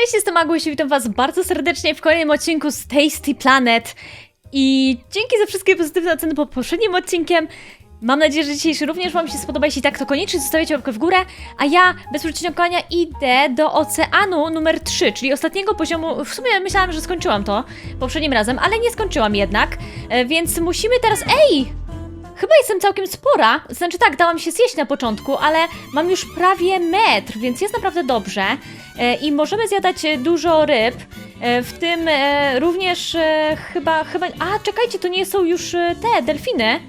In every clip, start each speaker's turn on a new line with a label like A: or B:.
A: Cześć, jestem Aguś i witam was bardzo serdecznie w kolejnym odcinku z Tasty Planet. I dzięki za wszystkie pozytywne oceny po poprzednim odcinkiem. Mam nadzieję, że dzisiejszy również wam się spodoba. Jeśli tak, to koniecznie zostawiacie łapkę w górę. A ja bez przeciągania idę do oceanu numer 3, czyli ostatniego poziomu. W sumie myślałam, że skończyłam to poprzednim razem, ale nie skończyłam jednak. E, Więc musimy teraz... Ej! Chyba jestem całkiem spora. Znaczy tak, dałam się zjeść na początku, ale mam już prawie metr, więc jest naprawdę dobrze. E, I możemy zjadać e, dużo ryb. e, W tym również chyba, chyba. A, czekajcie, to nie są już te delfiny.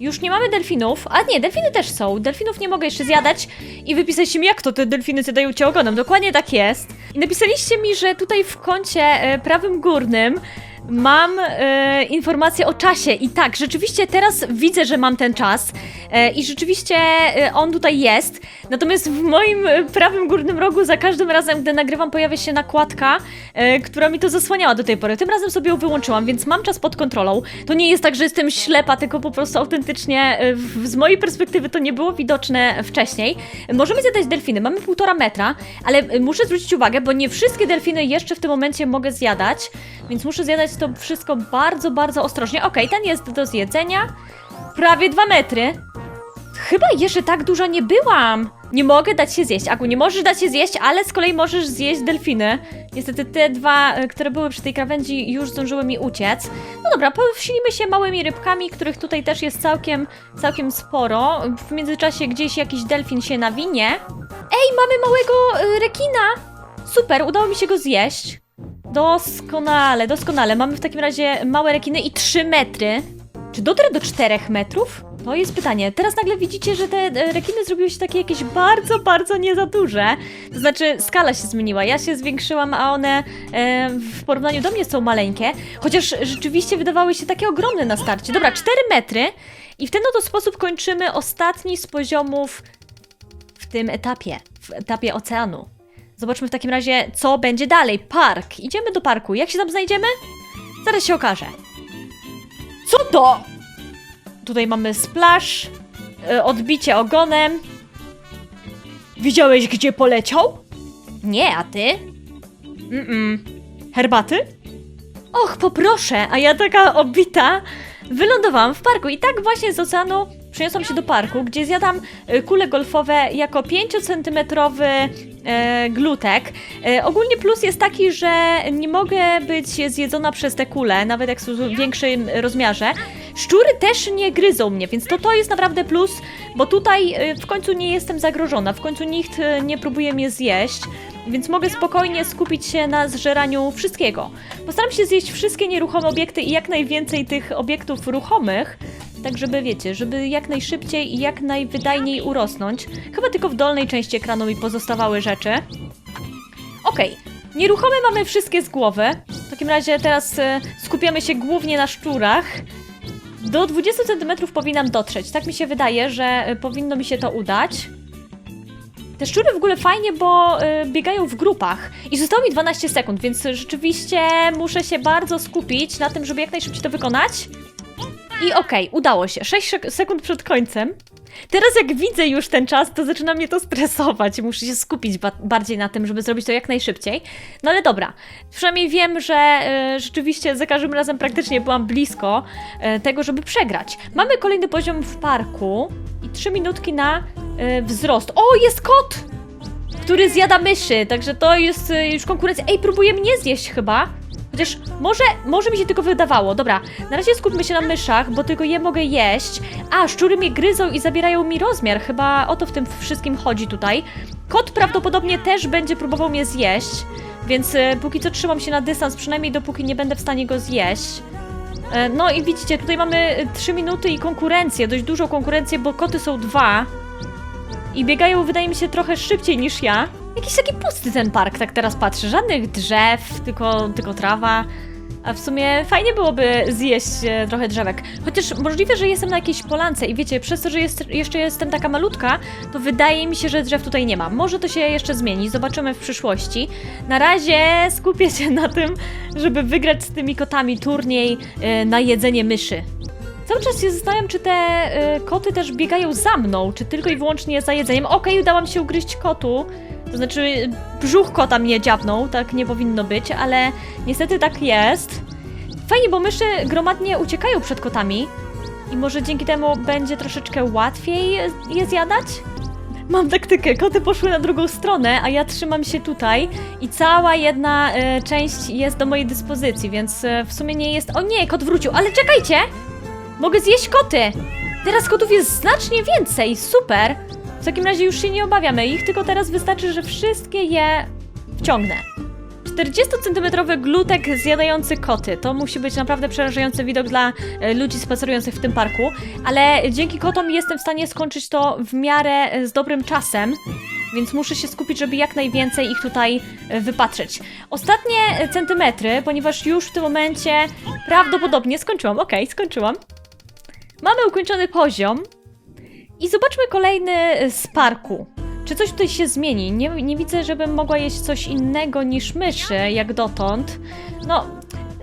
A: Już nie mamy delfinów. A nie, delfiny też są. Delfinów nie mogę jeszcze zjadać. I wypisaliście mi, jak to te delfiny zjadają cię ogonem. Dokładnie tak jest. I napisaliście mi, że tutaj w kącie prawym górnym mam e, informację o czasie. I tak, rzeczywiście teraz widzę, że mam ten czas. E, I rzeczywiście e, on tutaj jest. Natomiast w moim e, prawym górnym rogu za każdym razem, gdy nagrywam, pojawia się nakładka, która mi to zasłaniała do tej pory. Tym razem sobie ją wyłączyłam, więc mam czas pod kontrolą. To nie jest tak, że jestem ślepa, tylko po prostu autentycznie z mojej perspektywy to nie było widoczne wcześniej. Możemy zjadać delfiny, mamy półtora metra, ale muszę zwrócić uwagę, bo nie wszystkie delfiny jeszcze w tym momencie mogę zjadać, więc muszę zjadać to wszystko bardzo, bardzo ostrożnie. Okej, ten jest do zjedzenia. Prawie dwa metry. Chyba jeszcze tak duża nie byłam. Nie mogę dać się zjeść. Agu, nie możesz dać się zjeść, ale z kolei możesz zjeść delfiny. Niestety te dwa, e, które były przy tej krawędzi, już zdążyły mi uciec. No dobra, powsilimy się małymi rybkami, których tutaj też jest całkiem, całkiem sporo. W międzyczasie gdzieś jakiś delfin się nawinie. Ej, mamy małego e, rekina! Super, udało mi się go zjeść. Doskonale, doskonale. Mamy w takim razie małe rekiny i 3 metry. Czy dotrę do 4 metrów? To jest pytanie. Teraz nagle widzicie, że te e, rekiny zrobiły się takie jakieś bardzo, bardzo nie za duże. To znaczy, skala się zmieniła. Ja się zwiększyłam, a one e, w porównaniu do mnie są maleńkie. Chociaż rzeczywiście wydawały się takie ogromne na starcie. Dobra, 4 metry. I w ten oto sposób kończymy ostatni z poziomów w tym etapie, w etapie oceanu. Zobaczmy w takim razie, co będzie dalej. Park. Idziemy do parku. Jak się tam znajdziemy? Zaraz się okaże. Co to? Tutaj mamy splash, e, odbicie ogonem. Widziałeś, gdzie poleciał? Nie, a ty? Mm-mm. Herbaty? Och, poproszę, a ja taka obita wylądowałam w parku i tak właśnie z oceanu przeniosłam się do parku, gdzie zjadam e, kule golfowe jako 5-centymetrowy e, glutek. E, ogólnie plus jest taki, że nie mogę być zjedzona przez te kule, nawet jak są w większym rozmiarze. Szczury też nie gryzą mnie, więc to to jest naprawdę plus, bo tutaj e, w końcu nie jestem zagrożona, w końcu nikt e, nie próbuje mnie zjeść. Więc mogę spokojnie skupić się na zżeraniu wszystkiego. Postaram się zjeść wszystkie nieruchome obiekty i jak najwięcej tych obiektów ruchomych, tak żeby wiecie, żeby jak najszybciej i jak najwydajniej urosnąć. Chyba tylko w dolnej części ekranu mi pozostawały rzeczy. Okej, nieruchome mamy wszystkie z głowy. W takim razie teraz e, skupiamy się głównie na szczurach. Do 20 cm powinnam dotrzeć. Tak mi się wydaje, że e, powinno mi się to udać. Te szczury w ogóle fajnie, bo y, biegają w grupach. I zostało mi 12 sekund, więc rzeczywiście muszę się bardzo skupić na tym, żeby jak najszybciej to wykonać. I okej, udało się. 6 szek- sekund przed końcem. Teraz jak widzę już ten czas, to zaczyna mnie to stresować. Muszę się skupić ba- bardziej na tym, żeby zrobić to jak najszybciej. No ale dobra, przynajmniej wiem, że y, rzeczywiście za każdym razem praktycznie byłam blisko y, tego, żeby przegrać. Mamy kolejny poziom w parku i 3 minutki na y, wzrost. O, jest kot! Który zjada myszy, także to jest y, już konkurencja. Ej, próbuje mnie zjeść chyba. Chociaż może, może mi się tylko wydawało. Dobra, na razie skupmy się na myszach, bo tylko je mogę jeść. A, szczury mnie gryzą i zabierają mi rozmiar. Chyba o to w tym wszystkim chodzi tutaj. Kot prawdopodobnie też będzie próbował mnie zjeść, więc y, póki co trzymam się na dystans, przynajmniej dopóki nie będę w stanie go zjeść. E, No i widzicie, tutaj mamy 3 minuty i konkurencję, dość dużą konkurencję, bo koty są dwa. I biegają, wydaje mi się, trochę szybciej niż ja. Jakiś taki pusty ten park, tak teraz patrzę. Żadnych drzew, tylko, tylko trawa. A w sumie fajnie byłoby zjeść e, trochę drzewek. Chociaż możliwe, że jestem na jakiejś polance i wiecie, przez to, że jest, jeszcze jestem taka malutka, to wydaje mi się, że drzew tutaj nie ma. Może to się jeszcze zmieni, zobaczymy w przyszłości. Na razie skupię się na tym, żeby wygrać z tymi kotami turniej e, na jedzenie myszy. Cały czas się zastanawiam, czy te y, koty też biegają za mną, czy tylko i wyłącznie za jedzeniem. Okej, udało mi się ugryźć kotu. To znaczy, brzuch kota mnie dziabnął, tak nie powinno być, ale niestety tak jest. Fajnie, bo myszy gromadnie uciekają przed kotami i może dzięki temu będzie troszeczkę łatwiej je zjadać? Mam taktykę, koty poszły na drugą stronę, a ja trzymam się tutaj i cała jedna e, część jest do mojej dyspozycji, więc e, w sumie nie jest... O nie, kot wrócił, ale czekajcie! Mogę zjeść koty! Teraz kotów jest znacznie więcej, super! W takim razie już się nie obawiamy ich, tylko teraz wystarczy, że wszystkie je wciągnę. 40-centymetrowy glutek zjadający koty. To musi być naprawdę przerażający widok dla e, ludzi spacerujących w tym parku, ale dzięki kotom jestem w stanie skończyć to w miarę e, z dobrym czasem. Więc muszę się skupić, żeby jak najwięcej ich tutaj e, wypatrzeć. Ostatnie centymetry, ponieważ już w tym momencie prawdopodobnie skończyłam. Okej, skończyłam. Mamy ukończony poziom. I zobaczmy kolejny z parku. Czy coś tutaj się zmieni? Nie, nie widzę, żebym mogła jeść coś innego niż myszy, jak dotąd. No,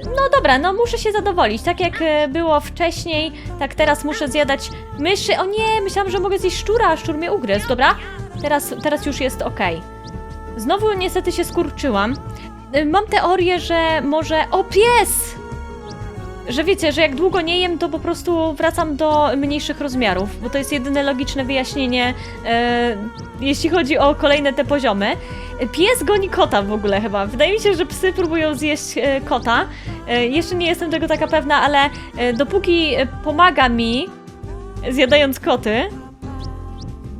A: no dobra, no muszę się zadowolić. Tak jak e, było wcześniej, tak teraz muszę zjadać myszy. O nie, myślałam, że mogę zjeść szczura, a szczur mnie ugryzł. Dobra, teraz, teraz już jest ok. Znowu niestety się skurczyłam. E, Mam teorię, że może... O, pies! Że wiecie, że jak długo nie jem, to po prostu wracam do mniejszych rozmiarów, bo to jest jedyne logiczne wyjaśnienie, e, jeśli chodzi o kolejne te poziomy. Pies goni kota w ogóle chyba. Wydaje mi się, że psy próbują zjeść e, kota. E, jeszcze nie jestem tego taka pewna, ale e, dopóki pomaga mi, zjadając koty,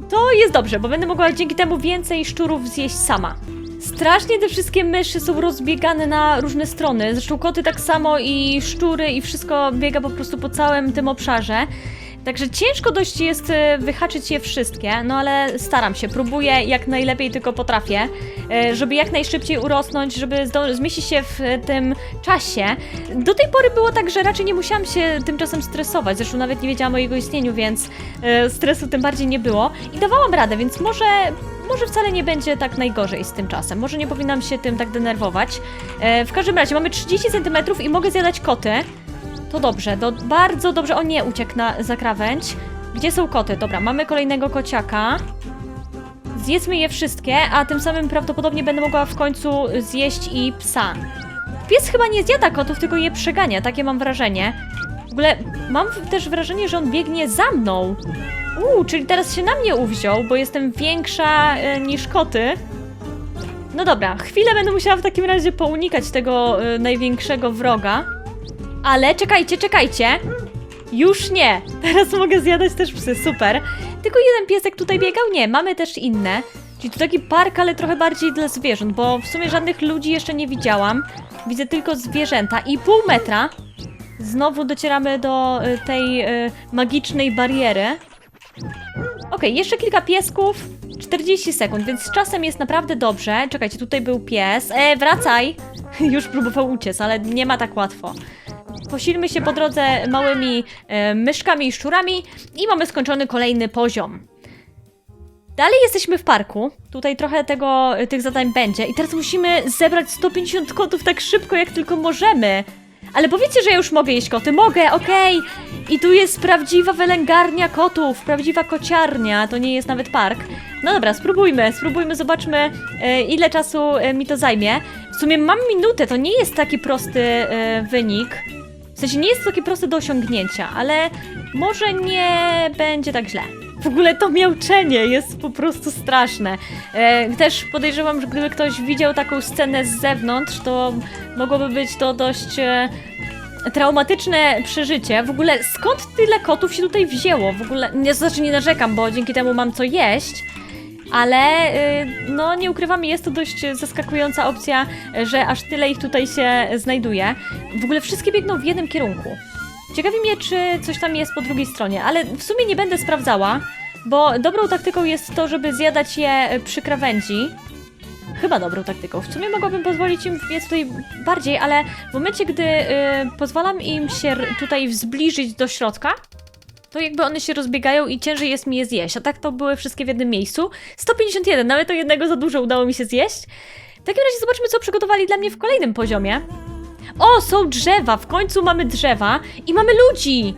A: to jest dobrze, bo będę mogła dzięki temu więcej szczurów zjeść sama. Strasznie te wszystkie myszy są rozbiegane na różne strony. Zresztą koty tak samo i szczury i wszystko biega po prostu po całym tym obszarze. Także ciężko dość jest e, wyhaczyć je wszystkie, no ale staram się, próbuję jak najlepiej tylko potrafię, e, żeby jak najszybciej urosnąć, żeby zmieścić się w e, tym czasie. Do tej pory było tak, że raczej nie musiałam się tymczasem stresować, zresztą nawet nie wiedziałam o jego istnieniu, więc stresu tym bardziej nie było i dawałam radę, więc może może wcale nie będzie tak najgorzej z tym czasem. Może nie powinnam się tym tak denerwować. E, w każdym razie mamy 30 cm i mogę zjadać koty. To dobrze, do, bardzo dobrze. O nie, uciekł na, za krawędź. Gdzie są koty? Dobra, mamy kolejnego kociaka. Zjedzmy je wszystkie, a tym samym prawdopodobnie będę mogła w końcu zjeść i psa. Pies chyba nie zjada kotów, tylko je przegania, takie mam wrażenie. W ogóle mam też wrażenie, że on biegnie za mną. Uuu, czyli teraz się na mnie uwziął, bo jestem większa e, niż koty. No dobra, chwilę będę musiała w takim razie pounikać tego e, największego wroga. Ale czekajcie, czekajcie. Już nie. Teraz mogę zjadać też psy, super. Tylko jeden piesek tutaj biegał? Nie, mamy też inne. Czyli to taki park, ale trochę bardziej dla zwierząt, bo w sumie żadnych ludzi jeszcze nie widziałam. Widzę tylko zwierzęta i pół metra. Znowu docieramy do e, tej e, magicznej bariery. Okej, jeszcze kilka piesków. 40 sekund, więc z czasem jest naprawdę dobrze. Czekajcie, tutaj był pies. E, wracaj! Już próbował uciec, ale nie ma tak łatwo. Posilmy się po drodze małymi e, myszkami i szczurami i mamy skończony kolejny poziom. Dalej jesteśmy w parku. Tutaj trochę tego, tych zadań będzie. I teraz musimy zebrać 150 kotów tak szybko, jak tylko możemy. Ale powiedzcie, że ja już mogę jeść koty. Mogę, okej. I tu jest prawdziwa wylęgarnia kotów, prawdziwa kociarnia. To nie jest nawet park. No dobra, spróbujmy, spróbujmy, zobaczmy e, ile czasu e, mi to zajmie. W sumie mam minutę, to nie jest taki prosty e, wynik. W sensie nie jest to takie proste do osiągnięcia, ale może nie będzie tak źle. W ogóle to miauczenie jest po prostu straszne. E, też podejrzewam, że gdyby ktoś widział taką scenę z zewnątrz, to mogłoby być to dość e, traumatyczne przeżycie. W ogóle skąd tyle kotów się tutaj wzięło? W ogóle, nie, znaczy nie narzekam, bo dzięki temu mam co jeść. Ale y, no nie ukrywam, jest to dość zaskakująca opcja, że aż tyle ich tutaj się znajduje. W ogóle wszystkie biegną w jednym kierunku. Ciekawi mnie, czy coś tam jest po drugiej stronie, ale w sumie nie będę sprawdzała, bo dobrą taktyką jest to, żeby zjadać je przy krawędzi. Chyba dobrą taktyką. W sumie mogłabym pozwolić im biec tutaj bardziej, ale w momencie, gdy y, pozwalam im się tutaj zbliżyć do środka, to jakby one się rozbiegają i ciężej jest mi je zjeść. A tak to były wszystkie w jednym miejscu. 151, nawet to jednego za dużo udało mi się zjeść. W takim razie zobaczmy, co przygotowali dla mnie w kolejnym poziomie. O, są drzewa! W końcu mamy drzewa i mamy ludzi!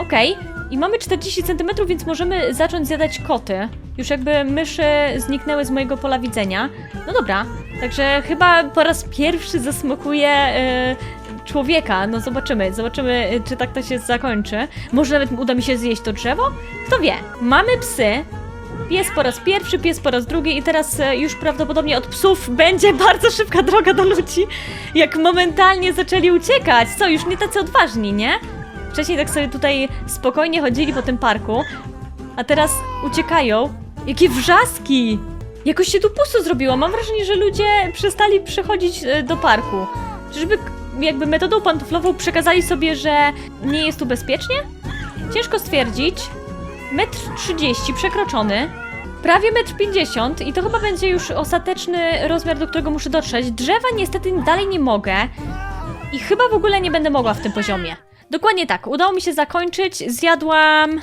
A: Okej, i mamy 40 cm, więc możemy zacząć zjadać koty. Już jakby myszy zniknęły z mojego pola widzenia. No dobra, także chyba po raz pierwszy zasmokuję e, człowieka. No zobaczymy, zobaczymy, e, czy tak to się zakończy. Może nawet uda mi się zjeść to drzewo? Kto wie? Mamy psy. Pies po raz pierwszy, pies po raz drugi i teraz e, już prawdopodobnie od psów będzie bardzo szybka droga do ludzi, jak momentalnie zaczęli uciekać. Co, już nie tacy odważni, nie? Wcześniej tak sobie tutaj spokojnie chodzili po tym parku, a teraz uciekają. Jakie wrzaski! Jakoś się tu pusto zrobiło. Mam wrażenie, że ludzie przestali przychodzić e, do parku. Czyżby jakby metodą pantoflową przekazali sobie, że nie jest tu bezpiecznie? Ciężko stwierdzić. Metr 30 przekroczony. Prawie metr 50 i to chyba będzie już ostateczny rozmiar, do którego muszę dotrzeć. Drzewa niestety dalej nie mogę i chyba w ogóle nie będę mogła w tym poziomie. Dokładnie tak, udało mi się zakończyć. Zjadłam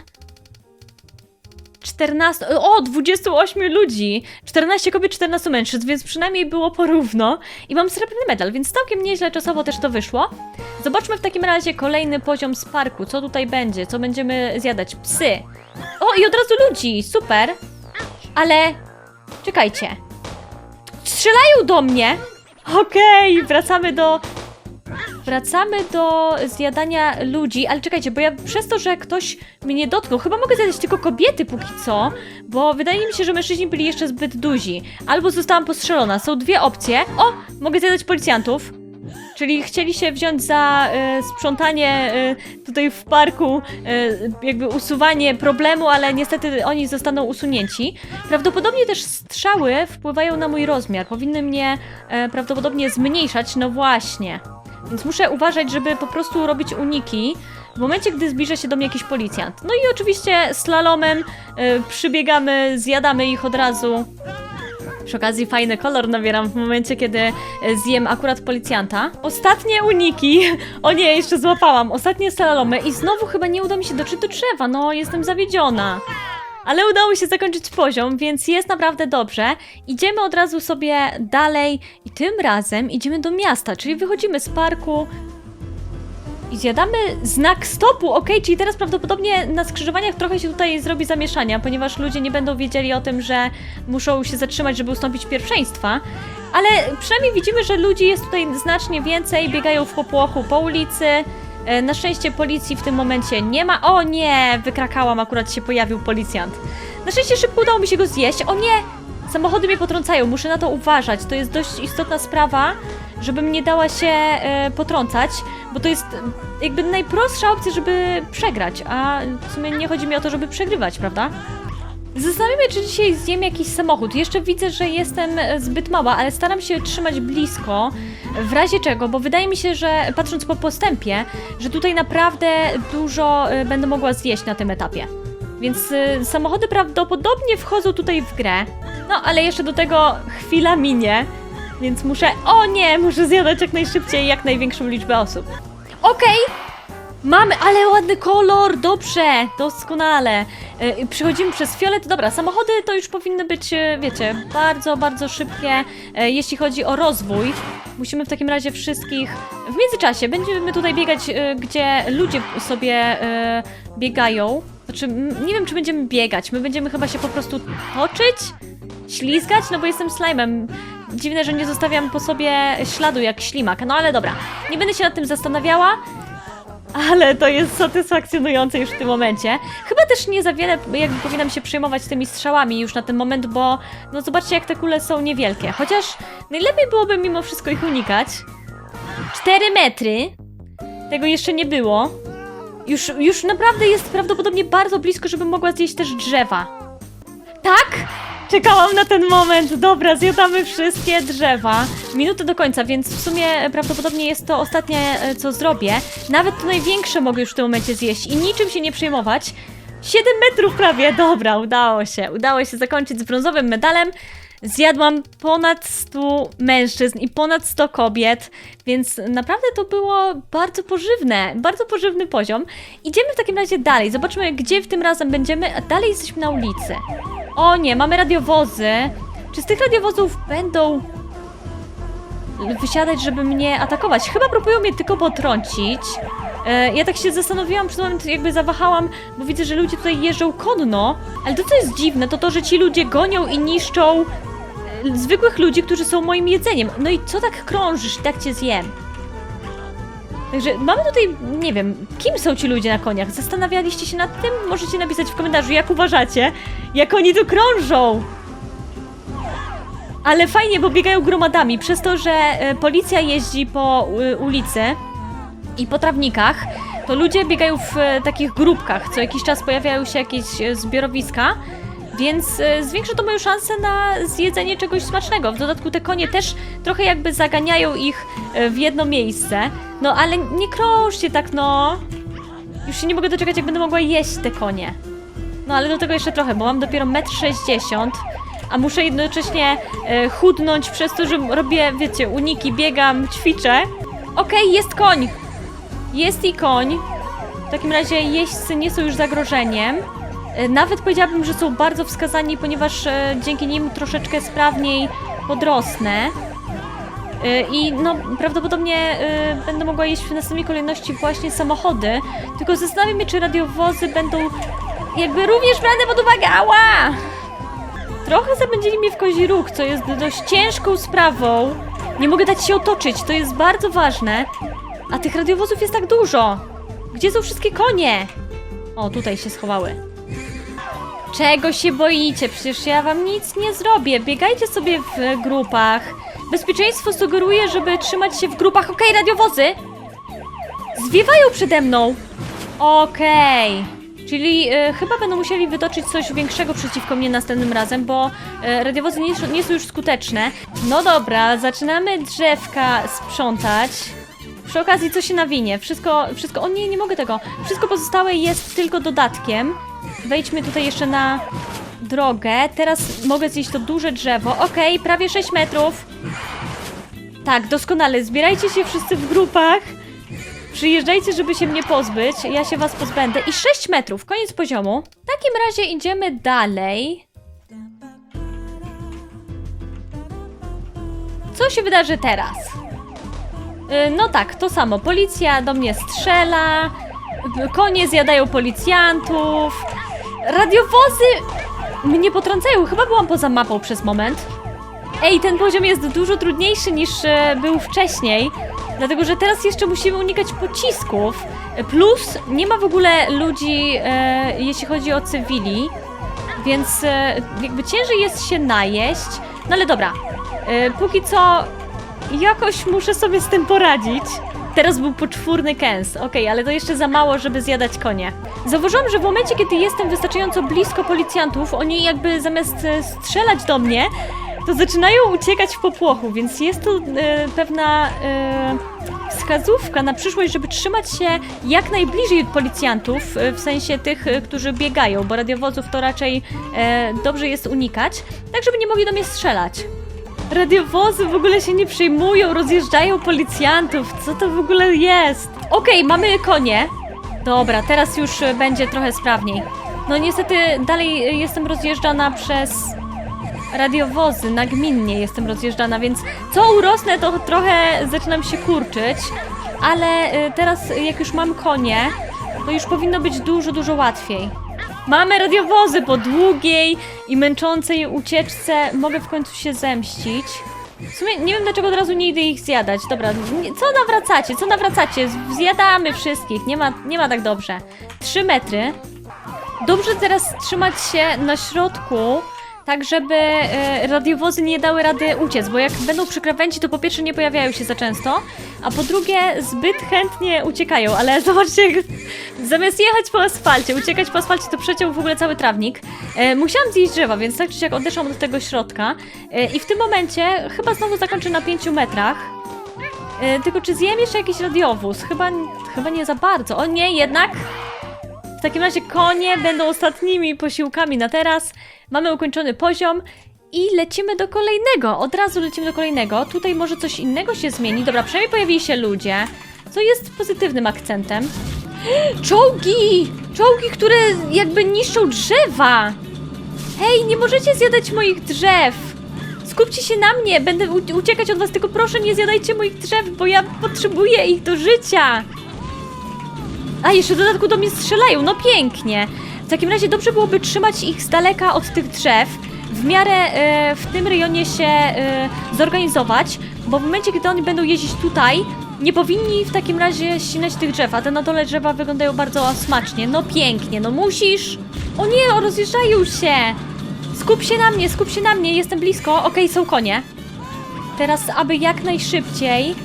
A: 14, o, 28 ludzi, 14 kobiet, 14 mężczyzn, więc przynajmniej było porówno. I mam srebrny medal, więc całkiem nieźle czasowo też to wyszło. Zobaczmy w takim razie kolejny poziom z parku, co tutaj będzie, co będziemy zjadać, psy. O, i od razu ludzi, super, ale czekajcie, strzelają do mnie. Okej, wracamy do Wracamy do zjadania ludzi, ale czekajcie, bo ja przez to, że ktoś mnie dotknął, chyba mogę zjadać tylko kobiety póki co, bo wydaje mi się, że mężczyźni byli jeszcze zbyt duzi. Albo zostałam postrzelona. Są dwie opcje. O, mogę zjadać policjantów. Czyli chcieli się wziąć za e, sprzątanie e, tutaj w parku, e, jakby usuwanie problemu, ale niestety oni zostaną usunięci. Prawdopodobnie też strzały wpływają na mój rozmiar. Powinny mnie e, prawdopodobnie zmniejszać, no właśnie. Więc muszę uważać, żeby po prostu robić uniki w momencie, gdy zbliża się do mnie jakiś policjant. No i oczywiście slalomem y, przybiegamy, zjadamy ich od razu. Przy okazji fajny kolor nabieram w momencie, kiedy e, zjem akurat policjanta. Ostatnie uniki. O nie, jeszcze złapałam. Ostatnie slalomy i znowu chyba nie uda mi się dotrzeć do drzewa. No, jestem zawiedziona. Ale udało się zakończyć poziom, więc jest naprawdę dobrze. Idziemy od razu sobie dalej i tym razem idziemy do miasta, czyli wychodzimy z parku i zjadamy znak stopu, ok? Czyli teraz prawdopodobnie na skrzyżowaniach trochę się tutaj zrobi zamieszania, ponieważ ludzie nie będą wiedzieli o tym, że muszą się zatrzymać, żeby ustąpić pierwszeństwa. Ale przynajmniej widzimy, że ludzi jest tutaj znacznie więcej, biegają w popłochu po ulicy. E, Na szczęście policji w tym momencie nie ma. O nie, wykrakałam, akurat się pojawił policjant. Na szczęście szybko udało mi się go zjeść. O nie, samochody mnie potrącają, muszę na to uważać. To jest dość istotna sprawa, żebym nie dała się e, potrącać, bo to jest jakby najprostsza opcja, żeby przegrać, a w sumie nie chodzi mi o to, żeby przegrywać, prawda? Zastanawiam się, czy dzisiaj zjem jakiś samochód. Jeszcze widzę, że jestem e, zbyt mała, ale staram się trzymać blisko, w razie czego, bo wydaje mi się, że patrząc po postępie, że tutaj naprawdę dużo e, będę mogła zjeść na tym etapie. Więc e, samochody prawdopodobnie wchodzą tutaj w grę. No, ale jeszcze do tego chwila minie, więc muszę... O nie, muszę zjadać jak najszybciej jak największą liczbę osób. Okej, Mamy, ale ładny kolor, dobrze, doskonale. E, Przechodzimy przez fiolet, dobra, samochody to już powinny być, e, wiecie, bardzo, bardzo szybkie, e, jeśli chodzi o rozwój. Musimy w takim razie wszystkich, w międzyczasie będziemy tutaj biegać, gdzie ludzie sobie biegają. Znaczy, nie wiem, czy będziemy biegać, my będziemy chyba się po prostu toczyć, ślizgać, no bo jestem slime'em. Dziwne, że nie zostawiam po sobie śladu jak ślimak, no ale dobra, nie będę się nad tym zastanawiała. Ale to jest satysfakcjonujące już w tym momencie. Chyba też nie za wiele jakby powinnam się przejmować tymi strzałami już na ten moment, bo no zobaczcie jak te kule są niewielkie. Chociaż najlepiej byłoby mimo wszystko ich unikać. 4 metry. Tego jeszcze nie było. Już, już naprawdę jest prawdopodobnie bardzo blisko, żebym mogła zjeść też drzewa. Tak? Czekałam na ten moment. Dobra, zjadamy wszystkie drzewa. Minutę do końca, więc w sumie prawdopodobnie jest to ostatnie, e, co zrobię. Nawet to największe mogę już w tym momencie zjeść i niczym się nie przejmować. 7 metrów prawie. Dobra, udało się. Udało się zakończyć z brązowym medalem. Zjadłam ponad 100 mężczyzn i ponad 100 kobiet, więc naprawdę to było bardzo pożywne, bardzo pożywny poziom. Idziemy w takim razie dalej, zobaczmy gdzie w tym razem będziemy, a dalej jesteśmy na ulicy. O nie, mamy radiowozy. Czy z tych radiowozów będą wysiadać, żeby mnie atakować? Chyba próbują mnie tylko potrącić. E, ja tak się zastanowiłam, przez moment jakby zawahałam, bo widzę, że ludzie tutaj jeżdżą konno, ale to co jest dziwne, to to, że ci ludzie gonią i niszczą zwykłych ludzi, którzy są moim jedzeniem. No i co tak krążysz tak cię zjem? Także mamy tutaj, nie wiem, kim są ci ludzie na koniach? Zastanawialiście się nad tym? Możecie napisać w komentarzu, jak uważacie, jak oni tu krążą. Ale fajnie, bo biegają gromadami, przez to, że e, policja jeździ po y, ulicy i po trawnikach, to ludzie biegają w e, takich grupkach. Co jakiś czas pojawiają się jakieś e, zbiorowiska, więc e, zwiększa to moją szansę na zjedzenie czegoś smacznego. W dodatku te konie też trochę jakby zaganiają ich e, w jedno miejsce. No ale nie krążcie tak, no. Już się nie mogę doczekać, jak będę mogła jeść te konie. No ale do tego jeszcze trochę, bo mam dopiero 1,60 m, a muszę jednocześnie e, chudnąć przez to, że robię, wiecie, uniki, biegam, ćwiczę. Okej, jest koń! Jest i koń. W takim razie jeźdźcy nie są już zagrożeniem. E, Nawet powiedziałabym, że są bardzo wskazani, ponieważ e, dzięki nim troszeczkę sprawniej podrosnę. E, I no, prawdopodobnie będę mogła jeść w następnej kolejności właśnie samochody. Tylko zastanawiam się, czy radiowozy będą jakby również brane pod uwagę. Ała! Trochę zabędzieli mnie w kozi róg, co jest dość ciężką sprawą. Nie mogę dać się otoczyć, to jest bardzo ważne. A tych radiowozów jest tak dużo. Gdzie są wszystkie konie? O, tutaj się schowały. Czego się boicie? Przecież ja wam nic nie zrobię. Biegajcie sobie w grupach. Bezpieczeństwo sugeruje, żeby trzymać się w grupach. Okej, radiowozy! Zwiewają przede mną! Okej. Czyli e, chyba będą musieli wytoczyć coś większego przeciwko mnie następnym razem, bo e, radiowozy nie, nie są już skuteczne. No dobra, zaczynamy drzewka sprzątać. Przy okazji co się nawinie? Wszystko, wszystko, o nie, nie mogę tego. Wszystko pozostałe jest tylko dodatkiem. Wejdźmy tutaj jeszcze na drogę. Teraz mogę zjeść to duże drzewo. Okej, prawie 6 metrów. Tak, doskonale. Zbierajcie się wszyscy w grupach. Przyjeżdżajcie, żeby się mnie pozbyć. Ja się was pozbędę. I 6 metrów, koniec poziomu. W takim razie idziemy dalej. Co się wydarzy teraz? Y, No tak, to samo. Policja do mnie strzela, konie zjadają policjantów, radiowozy mnie potrącają. Chyba byłam poza mapą przez moment. Ej, ten poziom jest dużo trudniejszy niż e, był wcześniej, dlatego że teraz jeszcze musimy unikać pocisków. Plus nie ma w ogóle ludzi, e, jeśli chodzi o cywili, więc e, jakby ciężej jest się najeść. No ale dobra, e, póki co jakoś muszę sobie z tym poradzić. Teraz był poczwórny kęs, okej, ale to jeszcze za mało, żeby zjadać konie. Zauważyłam, że w momencie, kiedy jestem wystarczająco blisko policjantów, oni jakby zamiast e, strzelać do mnie, to zaczynają uciekać w popłochu, więc jest to e, pewna e, wskazówka na przyszłość, żeby trzymać się jak najbliżej policjantów, e, w sensie tych, którzy biegają, bo radiowozów to raczej dobrze jest unikać, tak żeby nie mogli do mnie strzelać. Radiowozy w ogóle się nie przejmują, rozjeżdżają policjantów. Co to w ogóle jest? Okej, mamy konie. Dobra, teraz już e, będzie trochę sprawniej. No niestety dalej e, jestem rozjeżdżana przez radiowozy, nagminnie jestem rozjeżdżana, więc co urosnę, to trochę zaczynam się kurczyć. Ale e, teraz, jak już mam konie, to już powinno być dużo, dużo łatwiej. Mamy radiowozy po długiej i męczącej ucieczce. Mogę w końcu się zemścić. W sumie nie wiem dlaczego od razu nie idę ich zjadać. Dobra, co nawracacie? Co nawracacie? Zjadamy wszystkich. Nie ma, nie ma tak dobrze. Trzy metry. Dobrze teraz trzymać się na środku, tak żeby e, radiowozy nie dały rady uciec, bo jak będą przy krawędzi, to po pierwsze nie pojawiają się za często, a po drugie zbyt chętnie uciekają, ale zobaczcie, zamiast jechać po asfalcie, uciekać po asfalcie, to przeciął w ogóle cały trawnik. E, musiałam zjeść drzewa, więc tak czy siak odeszłam do tego środka e, i w tym momencie chyba znowu zakończę na 5 metrach. E, tylko czy zjem jeszcze jakiś radiowóz? Chyba, chyba nie za bardzo. O nie, jednak w takim razie konie będą ostatnimi posiłkami na teraz. Mamy ukończony poziom i lecimy do kolejnego. Od razu lecimy do kolejnego. Tutaj może coś innego się zmieni. Dobra, przynajmniej pojawili się ludzie, co jest pozytywnym akcentem. Czołgi! Czołgi, które jakby niszczą drzewa! Hej, nie możecie zjadać moich drzew! Skupcie się na mnie, będę uciekać od was, tylko proszę nie zjadajcie moich drzew, bo ja potrzebuję ich do życia! A, jeszcze w dodatku do mnie strzelają, no pięknie. W takim razie dobrze byłoby trzymać ich z daleka od tych drzew, w miarę e, w tym rejonie się e, zorganizować, bo w momencie, kiedy oni będą jeździć tutaj, nie powinni w takim razie ścinać tych drzew, a te na dole drzewa wyglądają bardzo smacznie. No pięknie, no musisz. O nie, o, rozjeżdżają się. Skup się na mnie, skup się na mnie, jestem blisko. Okej, są konie. Teraz, aby jak najszybciej.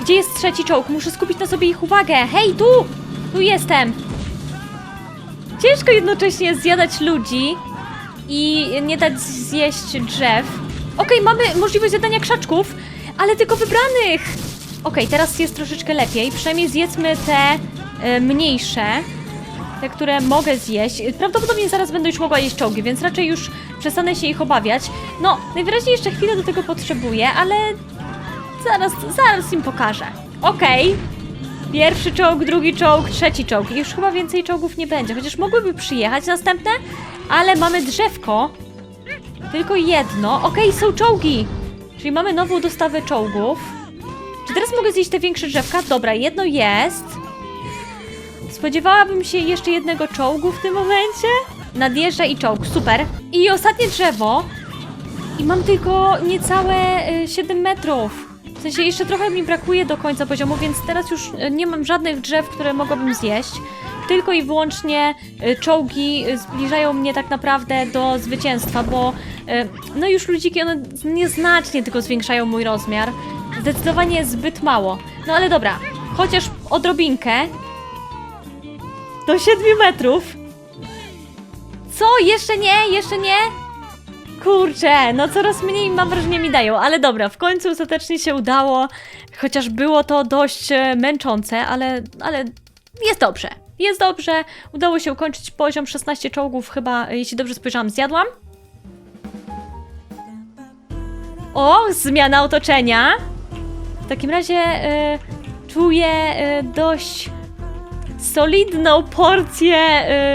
A: Gdzie jest trzeci czołg? Muszę skupić na sobie ich uwagę. Hej, tu! Tu jestem. Ciężko jednocześnie zjadać ludzi i nie dać zjeść drzew. Okej, mamy możliwość zjadania krzaczków, ale tylko wybranych. Okej, teraz jest troszeczkę lepiej. Przynajmniej zjedzmy te e, mniejsze. Te, które mogę zjeść. Prawdopodobnie zaraz będę już mogła jeść czołgi, więc raczej już przestanę się ich obawiać. No, najwyraźniej jeszcze chwilę do tego potrzebuję, ale zaraz, zaraz im pokażę. Okej. Pierwszy czołg, drugi czołg, trzeci czołg. I już chyba więcej czołgów nie będzie, chociaż mogłyby przyjechać następne, ale mamy drzewko. Tylko jedno. Okej, są czołgi. Czyli mamy nową dostawę czołgów. Czy teraz mogę zjeść te większe drzewka? Dobra, jedno jest. Spodziewałabym się jeszcze jednego czołgu w tym momencie. Nadjeżdża i czołg, super. I ostatnie drzewo. I mam tylko niecałe y, 7 metrów. W sensie jeszcze trochę mi brakuje do końca poziomu, więc teraz już y, nie mam żadnych drzew, które mogłabym zjeść. Tylko i wyłącznie y, czołgi y, zbliżają mnie tak naprawdę do zwycięstwa, bo no już ludziki one nieznacznie tylko zwiększają mój rozmiar. Zdecydowanie zbyt mało. No ale dobra, chociaż odrobinkę. Do 7 metrów. Co? Jeszcze nie? Jeszcze nie? Kurczę, no coraz mniej mam wrażenie mi dają, ale dobra, w końcu ostatecznie się udało, chociaż było to dość e, męczące, ale, ale jest dobrze. Jest dobrze, udało się ukończyć poziom 16 czołgów, chyba, e, jeśli dobrze spojrzałam, zjadłam. O, zmiana otoczenia. W takim razie e, czuję e, dość solidną porcję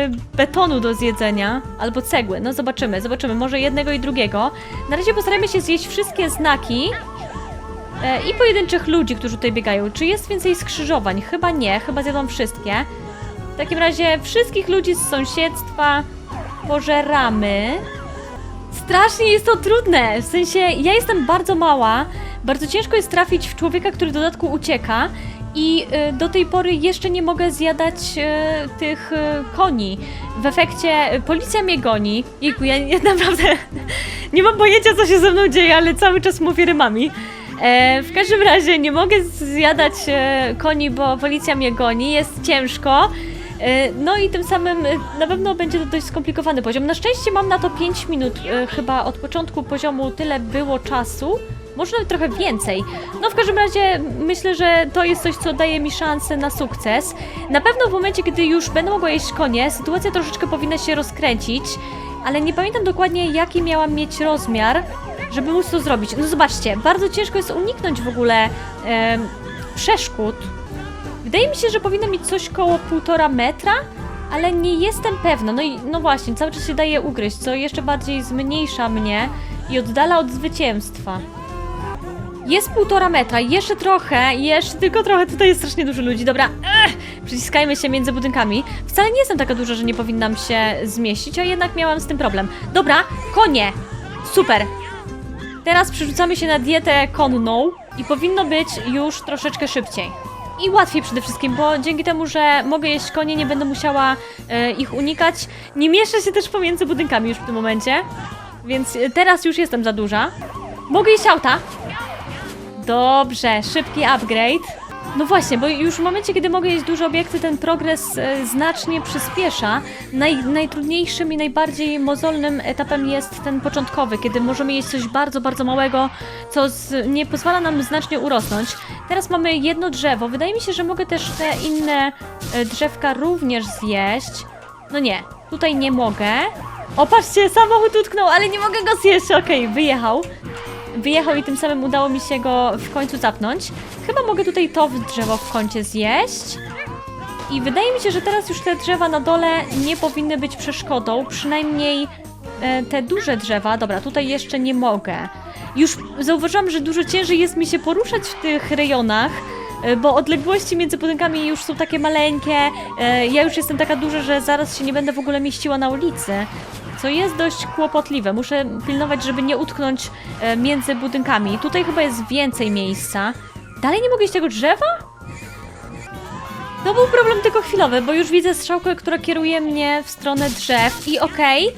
A: y, betonu do zjedzenia, albo cegły, no zobaczymy, zobaczymy, może jednego i drugiego. Na razie postarajmy się zjeść wszystkie znaki e, i pojedynczych ludzi, którzy tutaj biegają. Czy jest więcej skrzyżowań? Chyba nie, chyba zjadłam wszystkie. W takim razie wszystkich ludzi z sąsiedztwa pożeramy. Strasznie jest to trudne, w sensie ja jestem bardzo mała, bardzo ciężko jest trafić w człowieka, który w dodatku ucieka i y, do tej pory jeszcze nie mogę zjadać y, tych y, koni. W efekcie policja mnie goni. Jejku, ja, ja naprawdę nie mam pojęcia, co się ze mną dzieje, ale cały czas mówię rymami. E, w każdym razie nie mogę zjadać e, koni, bo policja mnie goni, jest ciężko. E, No i tym samym e, na pewno będzie to dość skomplikowany poziom. Na szczęście mam na to 5 minut, e, chyba od początku poziomu tyle było czasu. Może nawet trochę więcej. No w każdym razie myślę, że to jest coś, co daje mi szansę na sukces. Na pewno w momencie, kiedy już będę mogła jeść konie, sytuacja troszeczkę powinna się rozkręcić, ale nie pamiętam dokładnie, jaki miałam mieć rozmiar, żeby móc to zrobić. No zobaczcie, bardzo ciężko jest uniknąć w ogóle em, przeszkód. Wydaje mi się, że powinno mieć coś koło półtora metra, ale nie jestem pewna. No i no właśnie, cały czas się daje ugryźć, co jeszcze bardziej zmniejsza mnie i oddala od zwycięstwa. Jest półtora metra, jeszcze trochę, jeszcze tylko trochę, tutaj jest strasznie dużo ludzi, dobra, Ech, przyciskajmy się między budynkami. Wcale nie jestem taka duża, że nie powinnam się zmieścić, a jednak miałam z tym problem. Dobra, konie, super. Teraz przerzucamy się na dietę konną i powinno być już troszeczkę szybciej. I łatwiej przede wszystkim, bo dzięki temu, że mogę jeść konie, nie będę musiała e, ich unikać. Nie mieszczę się też pomiędzy budynkami już w tym momencie, więc e, teraz już jestem za duża. Mogę jeść auta, Dobrze, szybki upgrade. No właśnie, bo już w momencie, kiedy mogę jeść duże obiekty, ten progres e, znacznie przyspiesza. Naj, najtrudniejszym i najbardziej mozolnym etapem jest ten początkowy, kiedy możemy jeść coś bardzo, bardzo małego, co z, nie pozwala nam znacznie urosnąć. Teraz mamy jedno drzewo. Wydaje mi się, że mogę też te inne e, drzewka również zjeść. No nie, tutaj nie mogę. O, patrzcie, samochód utknął, ale nie mogę go zjeść. Okej, wyjechał wyjechał i tym samym udało mi się go w końcu zapnąć. Chyba mogę tutaj to drzewo w kącie zjeść. I wydaje mi się, że teraz już te drzewa na dole nie powinny być przeszkodą, przynajmniej e, te duże drzewa. Dobra, tutaj jeszcze nie mogę. Już zauważyłam, że dużo ciężej jest mi się poruszać w tych rejonach, e, bo odległości między budynkami już są takie maleńkie. e, Ja już jestem taka duża, że zaraz się nie będę w ogóle mieściła na ulicy. Co jest dość kłopotliwe. Muszę pilnować, żeby nie utknąć e, między budynkami. Tutaj chyba jest więcej miejsca. Dalej nie mogę iść tego drzewa? To był problem tylko chwilowy, bo już widzę strzałkę, która kieruje mnie w stronę drzew i okej.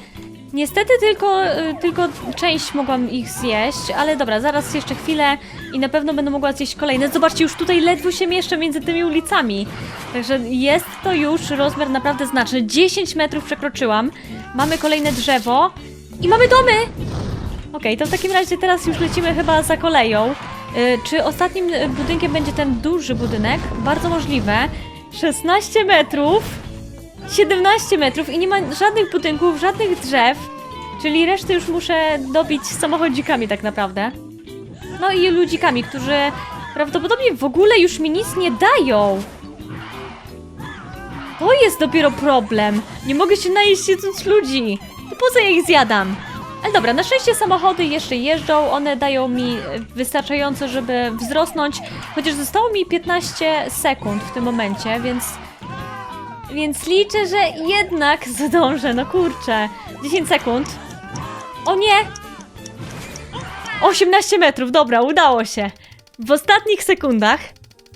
A: Niestety tylko, y, tylko część mogłam ich zjeść, ale dobra, zaraz jeszcze chwilę i na pewno będę mogła zjeść kolejne. Zobaczcie, już tutaj ledwo się mieszczę między tymi ulicami. Także jest to już rozmiar naprawdę znaczny. 10 metrów przekroczyłam. Mamy kolejne drzewo i mamy domy! Okej, to w takim razie teraz już lecimy chyba za koleją. Y, czy ostatnim budynkiem będzie ten duży budynek? Bardzo możliwe. 16 metrów, 17 metrów i nie ma żadnych budynków, żadnych drzew, czyli resztę już muszę dobić samochodzikami tak naprawdę. No i ludzikami, którzy prawdopodobnie w ogóle już mi nic nie dają. To jest dopiero problem. Nie mogę się najeść jedząc ludzi. To po co ja ich zjadam? Ale dobra, na szczęście samochody jeszcze jeżdżą, one dają mi wystarczająco, żeby wzrosnąć, chociaż zostało mi 15 sekund w tym momencie, więc... Więc liczę, że jednak zdążę, no kurczę. 10 sekund. O nie! 18 metrów, dobra, udało się. W ostatnich sekundach,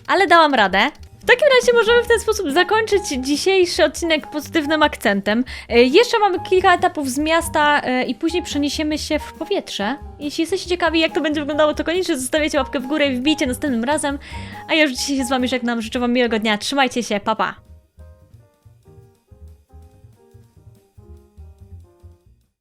A: ale dałam radę. W takim razie możemy w ten sposób zakończyć dzisiejszy odcinek pozytywnym akcentem. E, Jeszcze mamy kilka etapów z miasta e, i później przeniesiemy się w powietrze. Jeśli jesteście ciekawi, jak to będzie wyglądało, to koniecznie zostawiacie łapkę w górę i wbijcie następnym razem. A ja już dzisiaj się z Wami żegnam. Życzę Wam miłego dnia. Trzymajcie się, papa. Pa.